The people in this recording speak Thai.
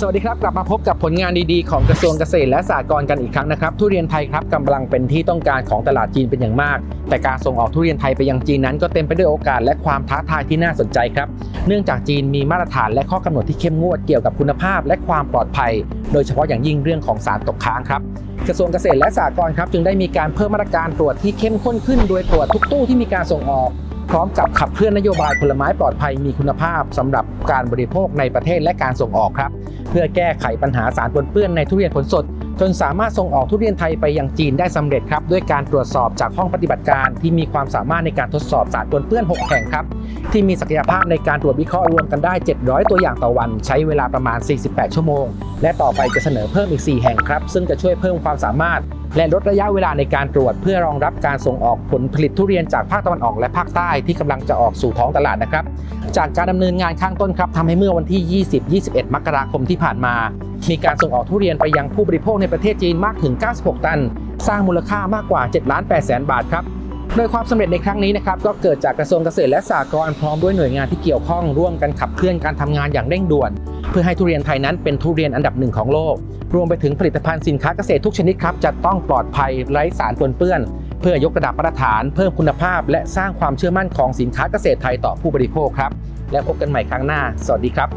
สวัสดีครับ กลับมาพบกับผลงานดีๆ ของกระทรวงเกษตรและสหกรณ์กันอีกครั้งนะครับ ทุเรียนไทยครับกำลังเป็นที่ต้องการของตลาดจีนเป็นอย่างมาก แต่การส่งออกทุเรียนไทยไปยังจีนนั้น ก็เต็มไปด้วยโอกาสและความท้าทายที่น่าสนใจครับ เนื่องจากจีนมีมาตรฐานและข้อกำหนดที่เข้มงวดเกี่ยวกับคุณภาพและความปลอดภัย โดยเฉพาะอย่างยิ่งเรื่องของสารตกค้างครับกระทรวงเกษตรและสหกรณ์ครับจึงได้มีการเพิ่มมาตรการตรวจที่เข้มข้นขึ้น โดยตรวจทุกตู้ที่มีการส่งออก พร้อมกับขับเคลื่อนนโยบายผลไม้ปลอดภัยมีคุณภาพสำหรับการบริโภคในประเทศและการส่งออกครับ เพื่อแก้ไขปัญหาสารปนเปื้อนในทุเรียนผลสด จนสามารถส่งออกทุเรียนไทยไปยังจีนได้สำเร็จครับ ด้วยการตรวจสอบจากห้องปฏิบัติการ ที่มีความสามารถในการทดสอบสารปนเปื้อน 6 แห่งครับ ที่มีศักยภาพในการตรวจวิเคราะห์รวมกันได้ 700 ตัวอย่างต่อวัน ใช้เวลาประมาณ 48 ชั่วโมง และต่อไปจะเสนอเพิ่มอีก 4 แห่งครับซึ่งจะช่วยเพิ่มความสามารถ และลดระยะเวลาในการตรวจ เพื่อรองรับการส่งออกผลผลิตทุเรียนจากภาคตะวันออกและภาคใต้ที่กำลังจะออกสู่ท้องตลาดนะครับ จากการดำเนินงานข้างต้นครับทำให้เมื่อวันที่ 20-21 มกราคมที่ผ่านมา มีการส่งออกทุเรียนไปยังผู้บริโภคในประเทศจีนมากถึง 96 ตัน สร้างมูลค่ามากกว่า 7 ล้าน8แสนบาทครับ โดยความสำเร็จในครั้งนี้นะครับก็เกิดจากกระทรวงเกษตรและสหกรณ์พร้อมด้วยหน่วยงานที่เกี่ยวข้องร่วมกันขับเคลื่อนการทำงานอย่างเร่งด่วน เพื่อให้ทุเรียนไทยนั้นเป็นทุเรียนอันดับหนึ่งของโลก รวมไปถึงผลิตภัณฑ์สินค้าเกษตรทุกชนิดครับจะต้องปลอดภัยไร้สารปนเปื้อน เพื่อยกระดับมาตรฐาน เพิ่มคุณภาพ และสร้างความเชื่อมั่นของสินค้าเกษตรไทยต่อผู้บริโภคครับ และพบกันใหม่ครั้งหน้า สวัสดีครับ